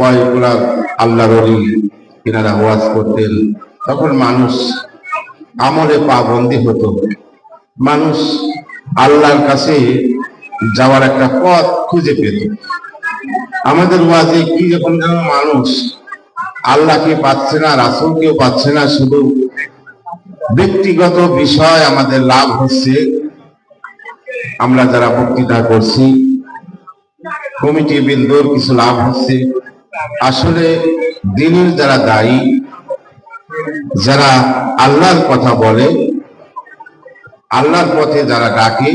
বয়গুলা আল্লাহ রলি এনারা ওয়াজ করতেন। তখন মানুষ আমলে পাবন্দি হতো। মানুষ আল্লাহর কাছে যাওয়ার একটা পথ খুঁজে পেত। আমাদের ওয়াজে কি যখন যেন মানুষ আল্লাহকে পাচ্ছে না, রাসুলকেও পাচ্ছে না, শুধু ব্যক্তিগত বিষয় আমাদের লাভ হচ্ছে। আমরা যারা বক্তৃতা করছি, কমিটি বিন্দুর কিছু লাভ হচ্ছে। আসলে দিনের যারা দায়ী, যারা আল্লাহর কথা বলে, আল্লাহর পথে যারা ডাকে,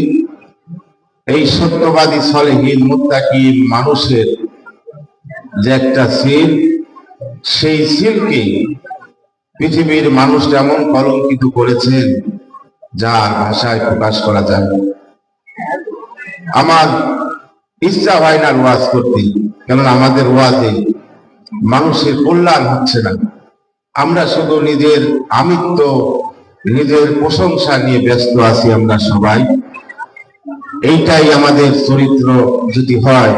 এই সত্যবাদী সলেহীন মুত্তাকি মানুষের যে একটা সিল, সেই সিলকে পৃথিবীর মানুষ এমন কলঙ্কিত করেছেন, যার ভাষায় প্রকাশ করা যায়। আমার ইচ্ছা হয় না ওয়াজ করতে। কেননা আমাদের ওয়াজে মানুষের কল্যাণ হচ্ছে না। আমরা শুধু নিজের আমিত্ব, নিজের প্রশংসা নিয়ে ব্যস্ত আছি আমরা সবাই। এইটাই আমাদের চরিত্র যদি হয়,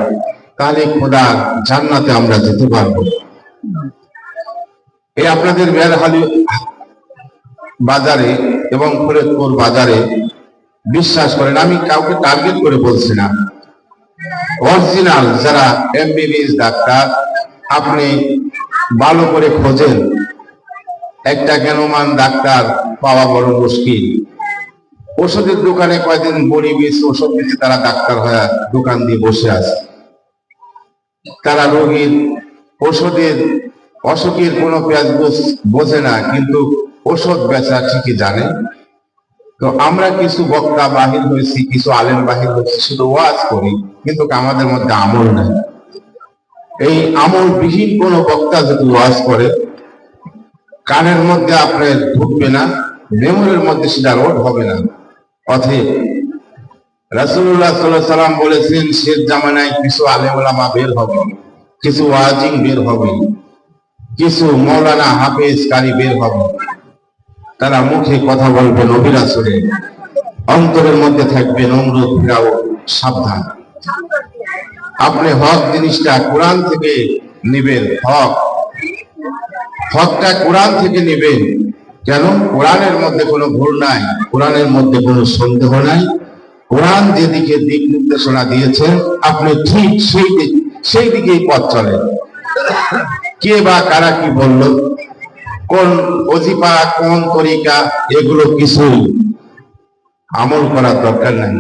তাহলে খোদা জান্নাতে আমরা যেতে পারব। এই আপনাদের বেরহালি বাজারে এবং ফরিদপুর বাজারে বিশ্বাস করেন, আমি কাউকে টার্গেট করে বলছি না। অরিজিনাল যারা এমবিবিএস ডাক্তার, আপনি ভালো করে খোঁজেন। একটা জ্ঞানমান ডাক্তার পাওয়া বড় মুশকিল। ওষুধের দোকানে কয়দিন বড়ি ওষুধ দিতে তারা ডাক্তার হয়ে দোকান দিয়ে বসে আছে। তারা রোগীর ওষুধের অসুখের কোনো পেঁয়াজ বোঝে না, কিন্তু ওষুধ বেচা ঠিকই জানে। তো আমরা কিছু বক্তা বাহির হয়েছি, কিছু আলেম বাহির হয়েছি, শুধু ওয়াজ করি, কিন্তু আমাদের মধ্যে আমল নাই। এই আমল বিহীন কোন বক্তা যদি ওয়াজ করে, কানের মধ্যে আপনার ঢুকবে না, মেমোরির মধ্যে সেটা রোড হবে না। অথব রাসুল্লাহ সাল্লাহ সাল্লাম বলেছেন, শেষ জামানায় কিছু আলেমা বের হবে, কিছু ওয়াজিং বের হবে, কিছু মৌলানা হাফেজ কারি বের হবে। তারা মুখে কথা বলবেন অবিরাসরে অন্তরের মধ্যে থাকবেন অমরুদ ফিরাও, সাবধান। আপনি হক জিনিসটা কোরআন থেকে নেবেন, হক। হকটা কোরআন থেকে নেবেন। কেন? কোরআনের মধ্যে কোনো ভুল নাই, কোরআনের মধ্যে কোনো সন্দেহ নাই। কোরআন যেদিকে দিক নির্দেশনা দিয়েছেন আপনি ঠিক সেই সেই দিকেই পথ চলেন। কে বা কারা কি বলল? কোন অজিফা, কোন তরিকা, এগুলো কিছুই আমল করার দরকার নাই।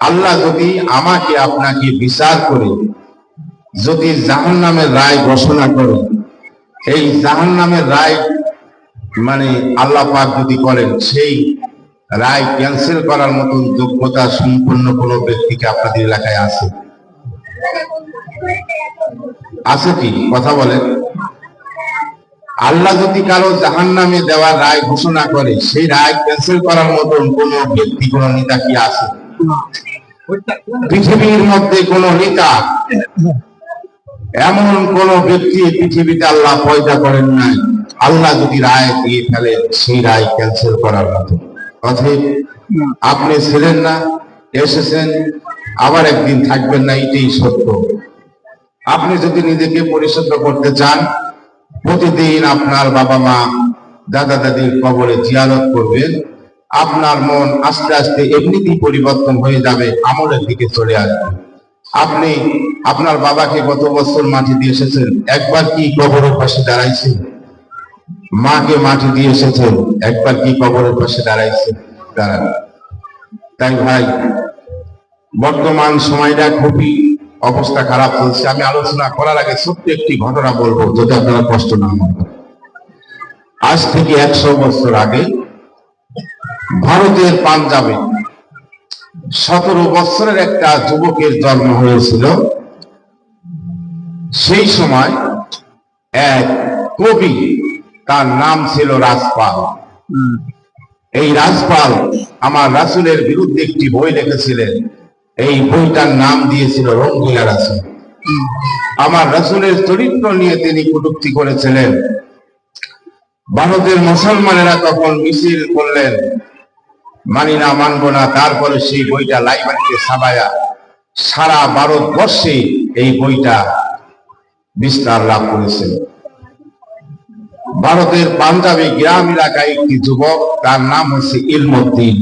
আল্লাহ যদি আমাকে আপনাকে বিচার করে, যদি জাহান নামের রায় ঘোষণা করে, এই জাহান নামের রায় মানে আল্লাহ পাক যদি করেন, সেই রায় ক্যান্সেল করার মতন যোগ্যতা সম্পন্ন কোন ব্যক্তিকে আপনাদের এলাকায় আছে? আছে কি? কথা বলেন। আল্লাহ যদি কারও জাহান নামে দেওয়ার রায় ঘোষণা করে, সেই রায় ক্যান্সেল করার মতন কোন ব্যক্তি, কোন নেতা কি আছে? পৃথিবীর মধ্যে কোন নেতা, এমন কোন ব্যক্তি পৃথিবীতে আল্লাহ পয়দা করেন নাই। আল্লাহ যদি রায় দিয়ে ফেলেন সেই রায় ক্যান্সেল করার মতো। অতএব আপনি ছিলেন না, এসেছেন, আবার একদিন থাকবেন না, এটাই সত্য। আপনি যদি নিজেকে পরিশুদ্ধ করতে চান প্রতিদিন আপনার বাবা মা, দাদা দাদির কবরে জিয়ারত করবেন আপনার মন আস্তে আস্তে এমনিতেই পরিবর্তন হয়ে যাবে, আমলের দিকে চলে আসবে। আপনি আপনার বাবাকে গত বছর মাটি দিয়ে এসেছেন, একবার কি কবরের পাশে দাঁড়াইছেন? মাকে মাটি দিয়ে এসেছেন, একবার কি কবরের পাশে দাঁড়াইছেন? দাঁড়ান। তাই ভাই, বর্তমান সময়টা খুবই অবস্থা খারাপ চলছে। আমি আলোচনা করার আগে ছোট্ট একটি ঘটনা বলব যদি আপনারা কষ্ট না হয় আজ থেকে একশো বছর আগে ভারতের পাঞ্জাবে সতেরো বছরের একটা যুবকের জন্ম হয়েছিল। সেই সময় এক কবি তার নাম ছিল রাজপাল। এই রাজপাল আমার রাসুলের বিরুদ্ধে একটি বই লিখেছিলেন। এই বইটার নাম দিয়েছিল রঙ্গিলা রাসুল। আমার রাসুলের চরিত্র নিয়ে তিনি কটুক্তি করেছিলেন। ভারতের মুসলমানেরা তখন মিছিল করলেন। মানি না, মানবো না, তারপরে সেই বইটা লাইব্রেরিতে সাবায়া সারা ভারতবর্ষে এই বইটা বিস্তার লাভ করেছেন। ভারতের পাঞ্জাবি গ্রাম এলাকায় একটি যুবক, তার নাম হচ্ছে ইলমুদ্দিন।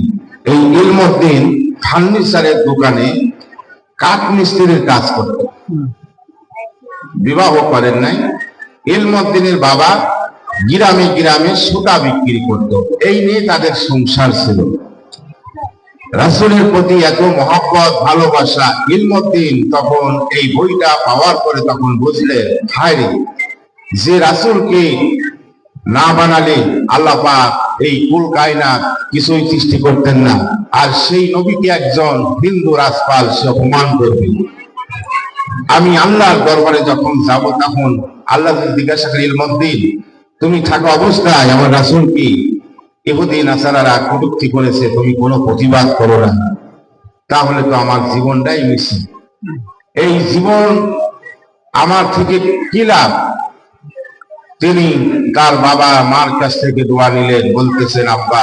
এই ইলমুদ্দিন ফার্নিচারের দোকানে কাঠ মিস্ত্রির কাজ করত। বিবাহ করেন নাই। ইলমুদ্দিনের বাবা গ্রামে গ্রামে সুতা বিক্রি করত। এই নিয়ে তাদের সংসার ছিল। রাসূলের প্রতি এত মহব্বত, ভালোবাসা ইলমুদ্দিন তখন এই বইটা পাওয়ার পরে তখন বুঝলেন, হায় যে রাসূলকে না বানালে আল্লাহ পাক এই কুল কায়নাত কিছুই সৃষ্টি করতেন না। আর সেই নবীকে একজন হিন্দু রাজপাল সে অপমান করবে। আমি আল্লাহর দরবারে যখন যাব তখন আল্লাহ জিজ্ঞাসা করি ইলমুদ্দিন তুমি থাকা অবস্থায় আমার রাসূল কি? ইহুদি, নাসারারা কটুক্তি করেছে, তুমি কোনো প্রতিবাদ করো না। তাহলে তো আমার জীবনটাই মিশি এই জীবন আমার থেকে কি লাভ? তিনি তার বাবা মার কাছ থেকে দোয়া নিলেন, বলতেছেন, আব্বা,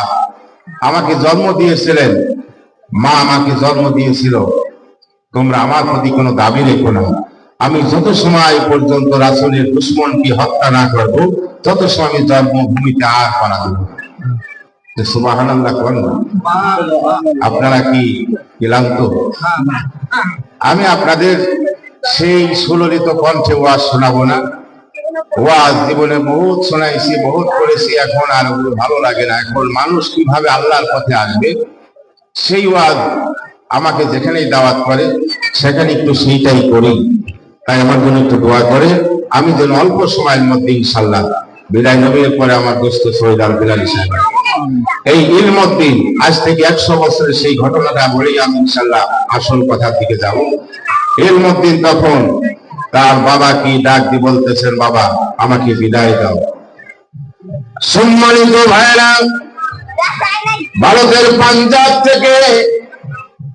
আমাকে জন্ম দিয়েছিলেন। মা আমাকে জন্ম দিয়েছিল। তোমরা আমার প্রতি কোনো দাবি রেখো না। আমি যত সময় পর্যন্ত রাসুলের দুশ্মনকে হত্যা না করব, তত সময় আমি জন্মভূমিতে আর করা দেবো। আপনারা কি ক্লান্ত? আমি আপনাদের সেই সুললিত কণ্ঠে ওয়াজ শোনাবো না। ওয়াজ জীবনে বহুত শোনাইছি, বহুত করেছি এখন আর ভালো লাগে না। এখন মানুষ কীভাবে আল্লাহর পথে আসবে, সেই ওয়াজ আমাকে যেখানেই দাওয়াত করে, সেখানে একটু সেইটাই করি। তাই আমার জন্য একটু দোয়া করে। আমি যেন অল্প সময়ের মধ্যে ইনশাল্লাহ বিদায় নবীর পরে আমার দোস্ত শহীদ আল বিলালি সাহেব এই ইলমদ্দিন, আজ থেকে একশো বছরের সেই ঘটনাটা বলেই আমি ইনশাল্লাহ আসল কথার দিকে যাব। ইলমদ্দিন তখন তার বাবা কি ডাক দিয়ে বলতেছেন, বাবা, আমাকে বিদায় দাও। সম্মানিত ভাইরা ভারতের পাঞ্জাব থেকে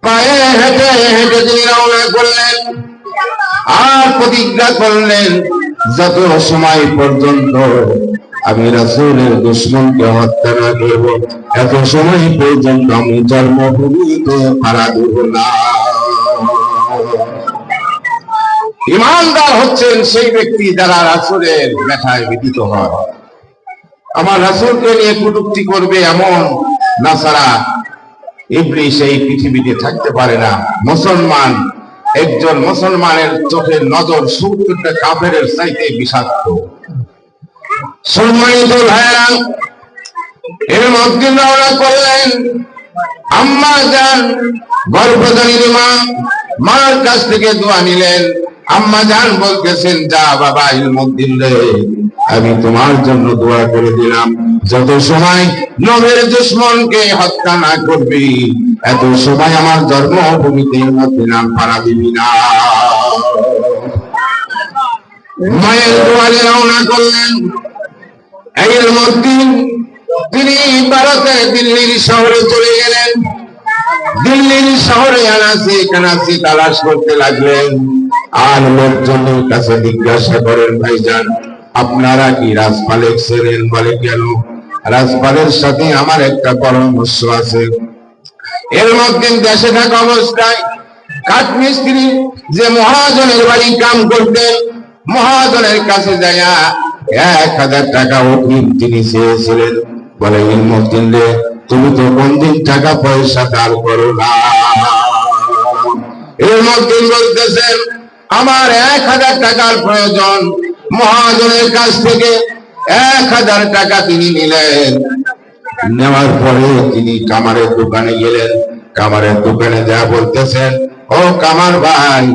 পায়ে হেঁটে হেঁটে তিনি রওনা করলেন আর প্রতিজ্ঞা করলেন, যত সময় পর্যন্ত আমি রাসূলের দুশ্মনকে হত্যা না করব, এত সময় পর্যন্ত আমি জন্মভূমিতে পারা দেব না। ইমানদার হচ্ছেন সেই ব্যক্তি যারা রাসূলের ব্যথায় বিদিত হয়। আমার রাসূলকে নিয়ে কটূক্তি করবে এমন নাসারা ইবলিশ সেই পৃথিবীতে থাকতে পারে না। মুসলমান, একজন মুসলমানের চোখের নজর সত্তরটা কাফেরের চাইতে বিষাক্ত। সম্মানিত এর মধ্যে রওনা করলেন, আম্মা যান গর্ভধারীর মা, মার কাছ থেকে দোয়া নিলেন। আম্মা জান বলতেছেন, যা বাবা ইলমুদ্দিন রে, আমি তোমার জন্য দোয়া করে দিলাম। যত সময় নবের দুশ্মনকে হত্যা না করবি, এত সময় আমার জন্মভূমিতে নাম পারা দিবি না। মায়ের দোয়ারে রওনা করলেন। তিনি ভারতে দিল্লির শহরে চলে গেলেন। দিল্লির শহরে আনাসি কানাসি তালাশ করতে লাগলেন। আর লোকজনের কাছে জিজ্ঞাসা করেন, ভাইজান, আপনারা কি রাজপালের ছিলেন বলে কেন? রাজপালের সাথে আমার একটা পরামর্শ আছে। এর মধ্যে দেশে থাকা অবস্থায় কাঠমিস্ত্রি যে মহাজনের বাড়ি কাম করতেন, মহাজনের কাছে যাইয়া এক হাজার টাকা অগ্রিম তিনি চেয়েছিলেন। বলে ইলমুদ্দিন রে, তুমি তো কোনদিন টাকা পয়সা দান করো না? ইলমুদ্দিন বলতেছেন আমার এক হাজার টাকার প্রয়োজন। মহাজনের কাছ থেকে এক হাজার টাকা তিনি নিলেন। নেওয়ার পরে তিনি কামারের দোকানে গেলেন। কামারের দোকানে যা বলতেছেন, ও কামার ভাই,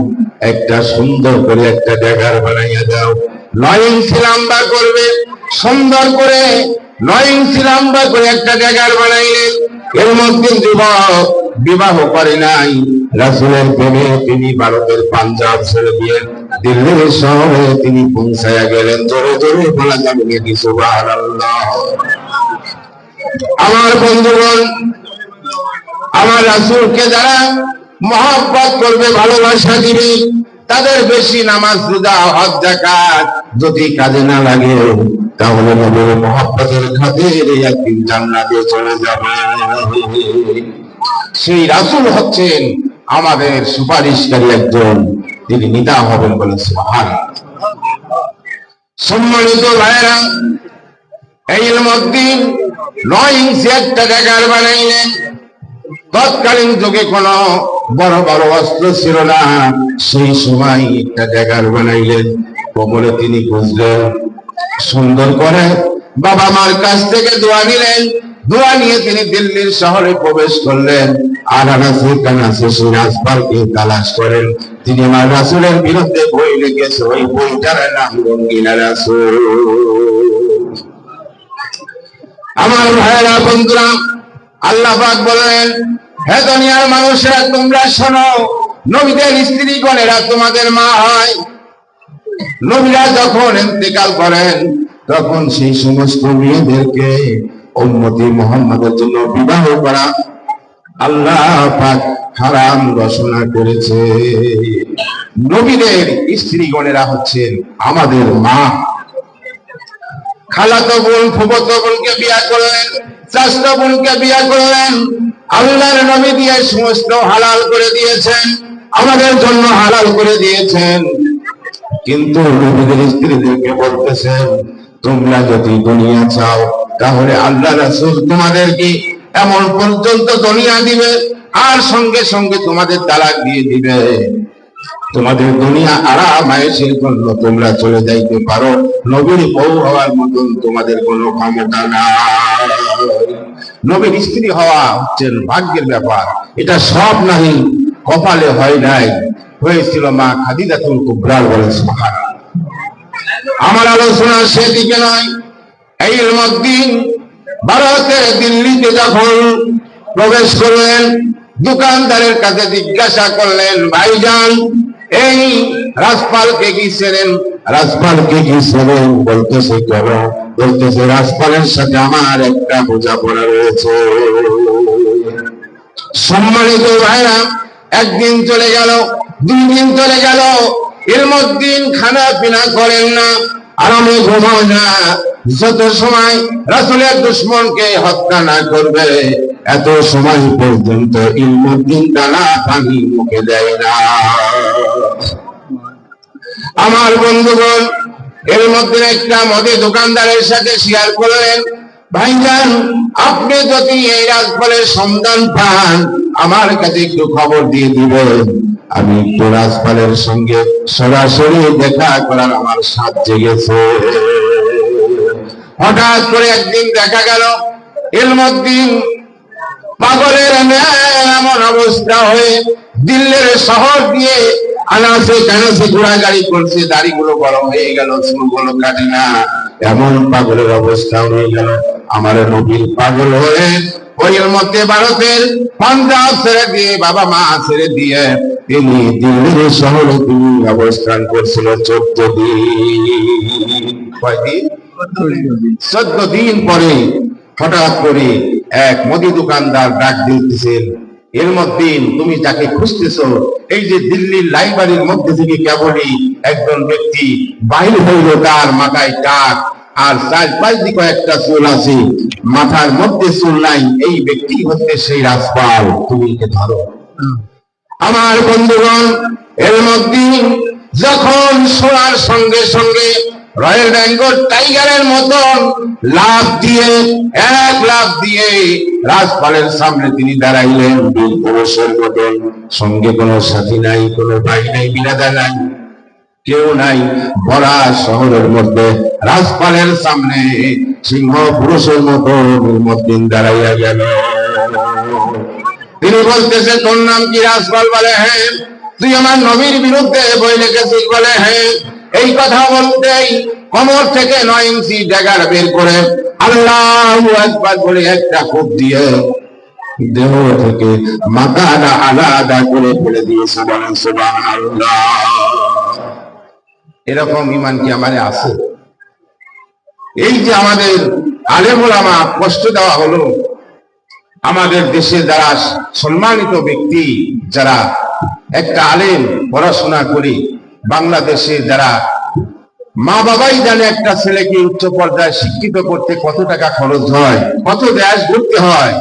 একটা সুন্দর করে একটা ডেগার বানাইয়া দাও। নয় ইঞ্চি লম্বা করবে, সুন্দর করে নয় ইঞ্চি লম্বা করে একটা ডেগার বানাইলেন। এর মধ্যে যুবক বিবাহ করে নাই। রাসুলের প্রেমে তিনি ভারতের পাঞ্জাব ছেড়ে দিয়ে দিল্লির শহরে তিনি পৌঁছায়া গেলেন। জোরে জোরে বলা যাবে নাকি? সুবহানাল্লাহ। আমার বন্ধুগণ, আমার রাসূলকে যারা মহব্বত করবে, ভালোবাসা দিবে, তাদের বেশি নামাজ রোজা, হজ, যাকাত যদি কাজে না লাগে, তাহলে নবীর মহব্বতের খাতির একদিন জান্নাতে চলে যাবে। সেই রাসূল হচ্ছেন আমাদের সুপারিশকারী একজন, তিনি নিদা হবেন বলে সম্মানিত ভাইরা এই মধ্যে নয় ইঞ্চি একটা জায়গার বানাইলেন তৎকালীন যুগে কোন বড় বড় অস্ত্র ছিল না। সেই সময় একটা জায়গার বানাইলেন কোমরে তিনি বুঝলেন সুন্দর করে বাবা মার কাছ থেকে দোয়া নিলেন দোয়া নিয়ে তিনি দিল্লির শহরে প্রবেশ করলেন। আর আনাসে কানাসে সেই রাজপালকে তালাশ করেন। তিনি আমার রাসুলের বিরুদ্ধে বই লিখেছে, ওই বইটার নাম রঙ্গিনা রাসুল। আমার ভাইয়েরা, বন্ধুরা, আল্লাহ পাক বলেন, হে দুনিয়ার মানুষেরা, তোমরা শোনো, নবীদের স্ত্রীগণেরা তোমাদের মা হয়। নবীরা যখন ইন্তেকাল করেন, তখন সেই সমস্ত মেয়েদেরকে উম্মতি মোহাম্মদের জন্য বিবাহ করা আল্লাহ পাক হারাম ঘোষণা করেছে। নবীদের স্ত্রীগণেরা হচ্ছেন আমাদের মা। খালাতো বোন, ফুফতো বোনকে বিয়া করলেন, চাষতো বোনকে বিয়া করলেন, আল্লাহর নবী দিয়ে সমস্ত হালাল করে দিয়েছেন, আমাদের জন্য হালাল করে দিয়েছেন। কিন্তু নবীদের স্ত্রীদেরকে বলতেছেন তোমরা যদি দুনিয়া চাও, তাহলে আল্লাহ রাসূল তোমাদেরকে এমন পর্যন্ত দুনিয়া দিবে, আর সঙ্গে সঙ্গে তোমাদের তালাক দিয়ে দিবে। তোমাদের দুনিয়া আরাম আয়েসের জন্য তোমরা চলে যাইতে পারো। নবীর বউ হওয়ার মতন তোমাদের কোনো ক্ষমতা না নবীর স্ত্রী হওয়া হচ্ছে ভাগ্যের ব্যাপার। এটা সব নাহি, কপালে হয় নাই। হয়েছিল মা খাদিদা খাদিজাতুল কুবরার বলে সুবহান আমার আলোচনা সেদিকে নয়। এই মদ্দিন ভারতের দিল্লিতে যখন প্রবেশ করলেন, দোকানদারের কাছে জিজ্ঞাসা করলেন, ভাইজান, এই রাজপালকে কি ছিলেন রাজপালকে কি ছিলেন বলতেছে কেন? বলতেছে রাজপালের সাথে আমার একটা বোঝাপড়া রয়েছে। সম্মানিত ভাইরা, একদিন চলে গেল দুই দিন চলে গেল মধ্যে খানা পিনা করেন না, আরামে ঘুমায় না। যত সময় রাসুলের দুশ্মনকে হত্যা না করবে, এত সময় পর্যন্ত ইলমুদ্দিন দানা পানি মুখে দেয় না। আমার বন্ধুগণ এর মধ্যে একটা মদে দোকানদারের সাথে শেয়ার করলেন। ভাইজান, আপনি যদি এই রাজফলের সন্ধান পান, আমার কাছে একটু খবর দিয়ে দিবেন আমি একটু রাজপালের সঙ্গে সরাসরি দেখা করার আমার সাথ জেগেছে। হঠাৎ করে একদিন দেখা গেল এর এলমদ্দিন পাগলের এমন অবস্থা হয়ে দিল্লির শহর দিয়ে আনাসে কানাসে ঘোড়াগাড়ি করছে, দাড়িগুলো গরম হয়ে গেল, চুলগুলো কাটে না। এমন পাগলের অবস্থা হয়ে গেল। আমার নবীর পাগল হয়ে ওইয়ের মধ্যে ভারতের পাঞ্জাব ছেড়ে দিয়ে, বাবা মা ছেড়ে দিয়ে তিনি দিল্লির শহরে তিনি অবস্থান করছিল চোদ্দ দিন। চোদ্দ দিন পরে হঠাৎ করে এক মুদি দোকানদার ডাক দিতেছেন এর মধ্যে তুমি যাকে খুঁজতেছ, এই যে দিল্লির লাইব্রেরির মধ্যে থেকে কেবলই একজন ব্যক্তি বাহির হইল তার মাথায় টাক, আর চার পাঁচ দিকে একটা চুল আছে। মাথার মধ্যে চুল নাই, এই ব্যক্তি হচ্ছে সেই রাজপাল তুমি ধরো। আমার বন্ধুগণ, এর মধ্যে যখন শোনার সঙ্গে সঙ্গে রয়্যাল বেঙ্গল টাইগারের মতন লাভ দিয়ে, এক লাভ দিয়ে রাজপালের সামনে তিনি দাঁড়াইলেন। বীর পুরুষের মতন, সঙ্গে কোনো সাথী নাই, কোনো ভাই নাই বিরাদা নাই, কেউ নাই। বড়া শহরের মধ্যে, রাজপালের সামনে সিংহ পুরুষের মতো মধ্যদিন দাঁড়াইয়া গেল। তিনি বলতেছে তোর নাম কি রাজপাল বলে? হ্যাঁ। তুই আমার নবীর বিরুদ্ধে বই লিখেছিস বলে? হ্যাঁ। এই কথা বলতেই কমর থেকে নয় ইঞ্চি ড্যাগার বের করে আল্লাহ একবার বলে একটা দিয়ে দেহ থেকে আলাদা করে ফেলে দিয়েছে এরকম ইমান কি আমারে আছে? এই যে আমাদের আলেমুলামা কষ্ট দেওয়া হলো, আমাদের দেশে যারা সম্মানিত ব্যক্তি, যারা একটা আলেম পড়াশোনা করে বাংলাদেশে যারা মা বাবাই জানে একটা ছেলেকে উচ্চ পর্যায়ে শিক্ষিত করতে কত টাকা খরচ হয়, কত দেশ ঘুরতে হয়,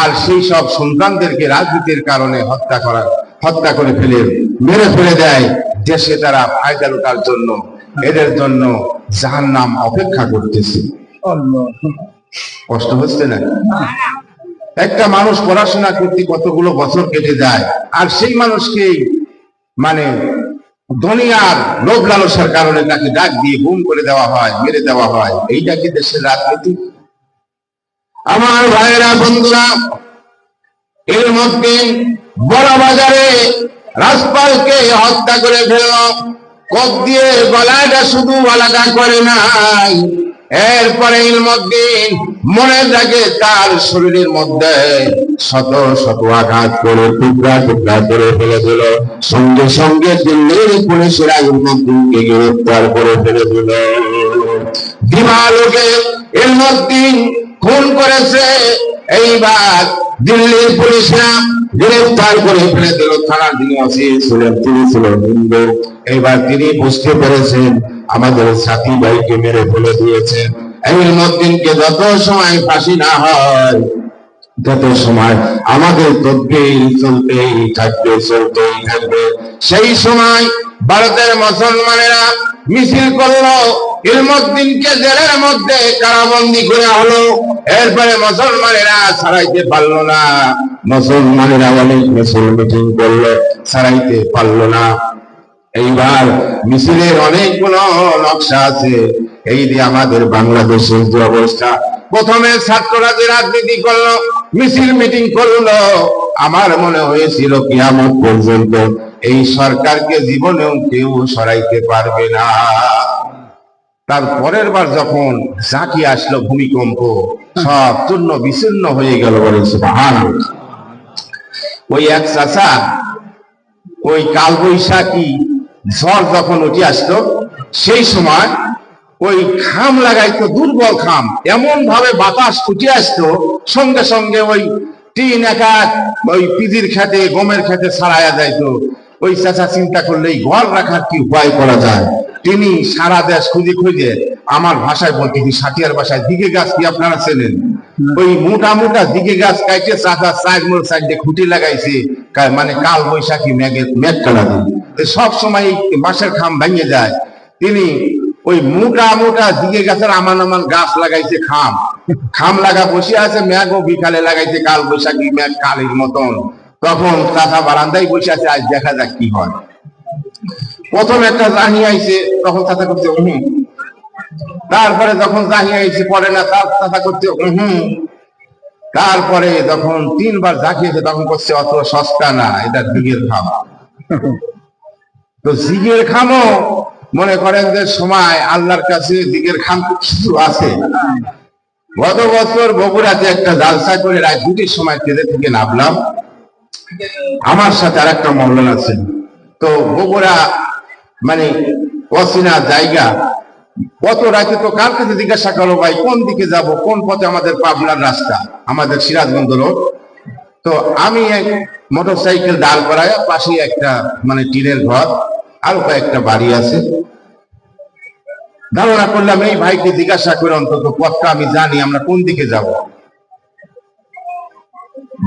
আর সেই সব সন্তানদেরকে রাজনীতির কারণে হত্যা করা, হত্যা করে ফেলে, মেরে ফেলে দেয় দেশে তারা ফায়দা লুটার জন্য, এদের জন্য জাহান্নাম অপেক্ষা করতেছে। কষ্ট হচ্ছে না? একটা মানুষ পড়াশোনা করতে কতগুলো বছর কেটে যায়, আর সেই মানুষকে মানে দুনিয়ার লোভ লালসার কারণে তাকে ডাক দিয়ে গুম করে দেওয়া হয়, মেরে দেওয়া হয়। এইটা কি দেশের রাজনীতি? আমার ভাইয়েরা, বন্ধুরা, এর মধ্যে বড় বাজারে রাজপালকে হত্যা করে ফেলল কক দিয়ে গলাটা শুধু আলাদা করে নাই। এরপরে এর মধ্যে মনে থাকে তার শরীরের মধ্যে শত শত আঘাত করে, টুকরা টুকরা করে ফেলে দিল। সঙ্গে সঙ্গে দিল্লির পুলিশেরা মধ্যে গ্রেফতার করে ফেলে দিল। এর মধ্যে খুন করেছে, এইবার দিল্লির পুলিশরা গ্রেফতার করে ফেলে দিল। থানার যিনি অসির ছিলেন, তিনি ছিলেন হিন্দু। এইবার তিনি বুঝতে পেরেছেন আমাদের সাথী ভাইকে মেরে ফেলে দিয়েছেন মধ্যে যত সময় ফাঁসি না হয়, তত সময় আমাদের তদ্বির চলতেই থাকবে চলতেই থাকবে। সেই সময় ভারতের মুসলমানেরা মিছিল করল জেলের মধ্যে কারাবন্দি করে হলো। এরপরে মুসলমানেরা ছাড়াইতে পারল না। মুসলমানেরা অনেক মিছিল মিটিং করল, ছাড়াইতে পারল না। এইবার মিছিলের অনেকগুলো নকশা আছে এই যে আমাদের বাংলাদেশের যে অবস্থা, প্রথমে ছাত্ররা যে রাজনীতি করল, মিছিল মিটিং করল, আমার মনে হয়েছিল কিয়ামত পর্যন্ত এই সরকারকে জীবনেও কেউ সরাইতে পারবে না তার পরের বার যখন ঝাঁকি আসলো ভূমিকম্প, সব চূর্ণ বিচ্ছিন্ন হয়ে গেল বলে। ওই এক চাষা ওই কাল বৈশাখী ঝড় যখন উঠে আসতো সেই সময় ওই খাম লাগাইতো, দুর্বল খাম এমন ভাবে বাতাস উঠে আসতো, সঙ্গে সঙ্গে ওই টিন একা, ওই পিজির খেতে, গমের খেতে ছাড়াইয়া যাইতো। ওই চাচা চিন্তা করলে, এই ঘর রাখার কি উপায় করা যায়? তিনি সারা দেশ খুঁজে খুঁজে আমার ভাষায় বলতে কি সাটিয়ার ভাষায় দিকে গাছ কি আপনারা চেনেন? ওই মোটা মোটা দিকে গাছ কাইটে চাচা সাইড মোড় সাইডে খুঁটি লাগাইছে মানে কাল বৈশাখী মেঘের মেঘ কালা দিন সব সময় বাঁশের খাম ভেঙে যায়। তিনি ওই মোটা মোটা দিকে গাছের আমান আমান গাছ লাগাইছে খাম। খাম লাগা বসে আছে মেঘ ও বিকালে লাগাইছে কাল বৈশাখী মেঘ কালের মতন। তখন চাচা বারান্দায় বসে আছে, আজ দেখা যাক কি হয়। প্রথম একটা জাহি আইছে, তখন চাচা করছে তারপরে যখন জাহি আইছে পরে না, তার চাচা করছে হুম। তারপরে যখন তিনবার জাকিয়েছে তখন করছে, অত সস্তা না, এটা দিগের খাম। তো জিগের খামও মনে করেন যে সময় আল্লাহর কাছে দিগের খাম কিছু আছে। গত বছর বগুড়াতে একটা জালসা করে রাত দুটির সময় ট্রেনে থেকে নামলাম। আমার সাথে আর একটা মহলন আছে। তো বগুড়া মানে অচেনা জায়গা কত রাতে তো কার কাছে জিজ্ঞাসা করো ভাই, কোন দিকে যাব? কোন পথে আমাদের পাবনার রাস্তা? আমাদের সিরাজগঞ্জ রোড তো আমি মোটর সাইকেল দাঁড় করায় পাশে একটা মানে টিনের ঘর, আরও কয়েকটা বাড়ি আছে। ধারণা করলাম, এই ভাইকে জিজ্ঞাসা করে অন্তত পথটা আমি জানি, আমরা কোন দিকে যাব?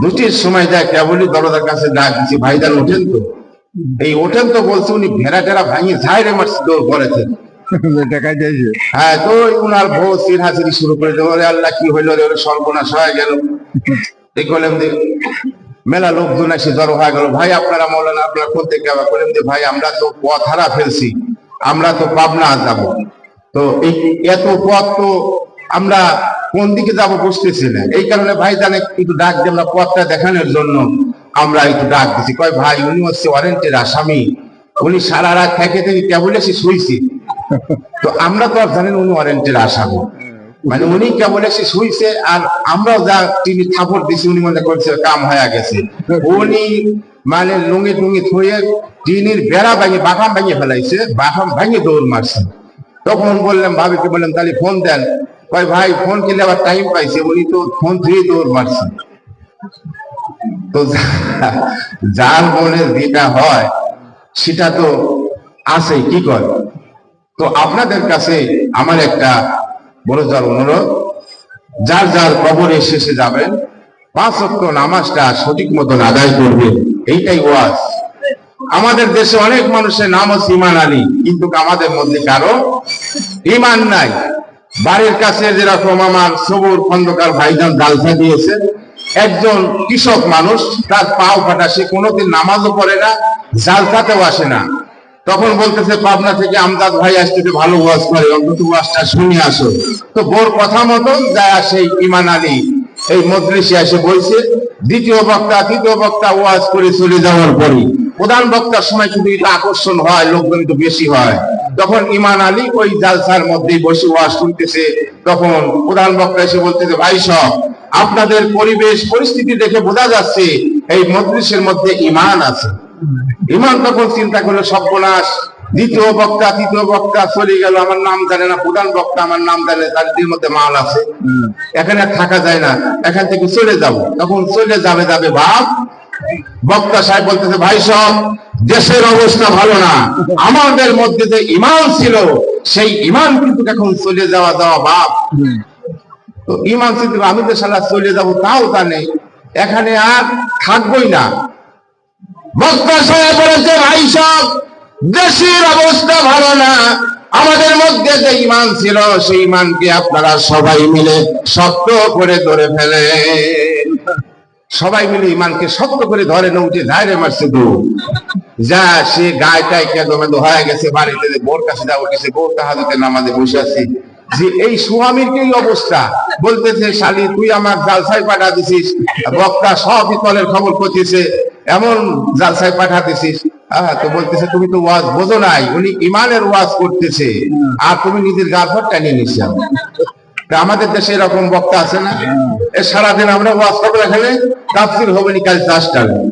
দুটির সময় যায় কেবলই দরজার কাছে ডাক দিচ্ছি ভাইজান, ওঠেন তো। এই ওঠেন তো বলছে, উনি ভেড়া টেরা ভাঙিয়ে ঝাইরে মারছে দৌড় করেছেন। দেখা যাইছে। হ্যাঁ তো উনার বউ চিরহাসিরি শুরু করে দেবো আল্লাহ, কি হইল সর্বনাশ হয়ে গেল। মেলা লোকজন এসে জড়ো হয়ে গেল। ভাই, আপনারা মৌলানা, আপনারা কোন থেকে আবার যে ভাই, আমরা তো পথ হারা ফেলছি। আমরা তো পাবনা যাব। তো এত পথ তো আমরা কোন দিকে যাব বুঝতেছি না। এই কারণে ভাই জানে, একটু ডাক দিয়ে আমরা পথটা দেখানোর জন্য আমরা একটু ডাক দিছি। কয় ভাই, উনি হচ্ছে ওয়ারেন্টের আসামি। উনি সারা রাত থেকে থেকে কেবল এসে শুইছি। তো আমরা তো আর জানেন উনি ওয়ারেন্টের আসামি মানে উনি কেবল এসে শুইছে আর আমরাও যা টিভি থাপড় দিছি, উনি মনে করছে কাম হয়ে গেছে। উনি মানে লুঙ্গি টুঙ্গি থুয়ে টিনের বেড়া ভাঙে বাটাম ভাঙে ফেলাইছে, বাটাম ভাঙে দৌড় মারছে। তখন বললাম ভাবিকে বললাম তাহলে ফোন দেন। কয়, ভাই, ফোন কিনলে আবার টাইম পাইছে। উনি তো ফোন ধুয়ে দৌড় মারছে। তো যার মনে যেটা হয়, সেটা তো আছে কি করে তো আপনাদের কাছে আমার একটা বড় যার অনুরোধ, যার যার কবরে শেষে যাবেন, পাঁচ অক্ট নামাজটা সঠিক মতন আদায় করবেন, এইটাই ওয়াজ। আমাদের দেশে অনেক মানুষের নাম হচ্ছে ইমান আলী, কিন্তু আমাদের মধ্যে কারও ইমান নাই। বাড়ির কাছে যেরকম আমার সবুর খন্দকার ভাইজান জালসা দিয়েছে, একজন কৃষক মানুষ, তার পাও ফাটা সে কোনোদিন নামাজও পড়ে না, জালসাতেও আসে না। তখন বলতেছে, পাবনা থেকে আমদাদ ভাই আসতেছে, ভালো ওয়াজ করে, অন্তত ওয়াজটা শুনে আসো। তো বোর কথা মতো যায় সেই ইমান আলী। এই মজলিসে এসে বলছে দ্বিতীয় বক্তা, তৃতীয় বক্তা ওয়াজ করে চলে যাওয়ার পরে প্রধান বক্তার সময় কিন্তু এটা আকর্ষণ হয়, লোকজন একটু বেশি হয়। তখন ইমান আলী ওই জালসার মধ্যেই বসে ওয়াজ শুনতেছে। তখন প্রধান বক্তা এসে বলতেছে, ভাই সব, আপনাদের পরিবেশ, পরিস্থিতি দেখে বোঝা যাচ্ছে, এই মজলিসের মধ্যে ইমান আছে। ইমান তখন চিন্তা করল সর্বনাশ। দ্বিতীয় বক্তা তৃতীয় বক্তা চলে গেল। আমার নাম জানে না প্রধান বক্তা আমার নাম জানে তার মধ্যে মাল আছে। এখানে থাকা যায় না। এখান থেকে চলে যাব। তখন চলে যাবে যাবে বাপ। বক্তা সাহেব বলতেছে ভাই সব দেশের অবস্থা ভালো না। আমাদের মধ্যে যে ইমান ছিল সেই ইমান কিন্তু এখন চলে যাওয়া যাওয়া বাপ। তো ইমান আমি তো সালা চলে যাব তাও তা নেই। এখানে আর থাকবোই না। বক্তা সাহেব বলেছে ভাই সব। দেশের অবস্থা ভালো না। আমাদের মধ্যে যে ইমান ছিল, সেই ইমানকে আপনারা সবাই মিলে শক্ত করে ধরে ফেলে সবাই মিলে ইমানকে শক্ত করে ধরে না উঠে ধারে মারছে দু। যা সে গায়টাই কেদমে হয়ে গেছে, বাড়িতে বোর কাছে যা উঠেছে বোর তাহাজতে নামাজে বসে আছে। যে এই স্বামীর কি অবস্থা? বলতেছে, শালি, তুই আমার জালসাই পাঠা দিছিস, বক্তা সব ইতলের খবর করতেছে এমন জালসায় পাঠাতেছিস। হ্যাঁ তো বলতেছে, তুমি তো ওয়াজ বোঝো নাই। উনি ইমানের ওয়াজ করতেছে। আর তুমি নিজের গাছর টানিয়ে নিচ্ছ আমাদের দেশে এরকম বক্তা আছে না? সারাদিন আমরা ওয়াজ করব এখানে তাফসির হবে নি কাল চাষটা ওই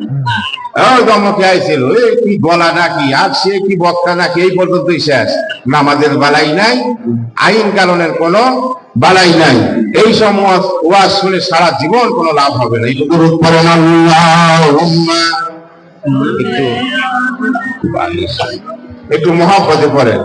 দমকে আইছিল এই কি গলা নাকি? আর সে কি বক্তা নাকি? এই পর্যন্তই শেষ। নামাজের বালাই নাই আইন কানুনের কোনো বালাই নাই। এই সব ওয়াজ শুনে সারা জীবন কোনো লাভ হবে না। এই দূর করেন আল্লাহুম্মা। একটু একটু মহাপদে পড়েন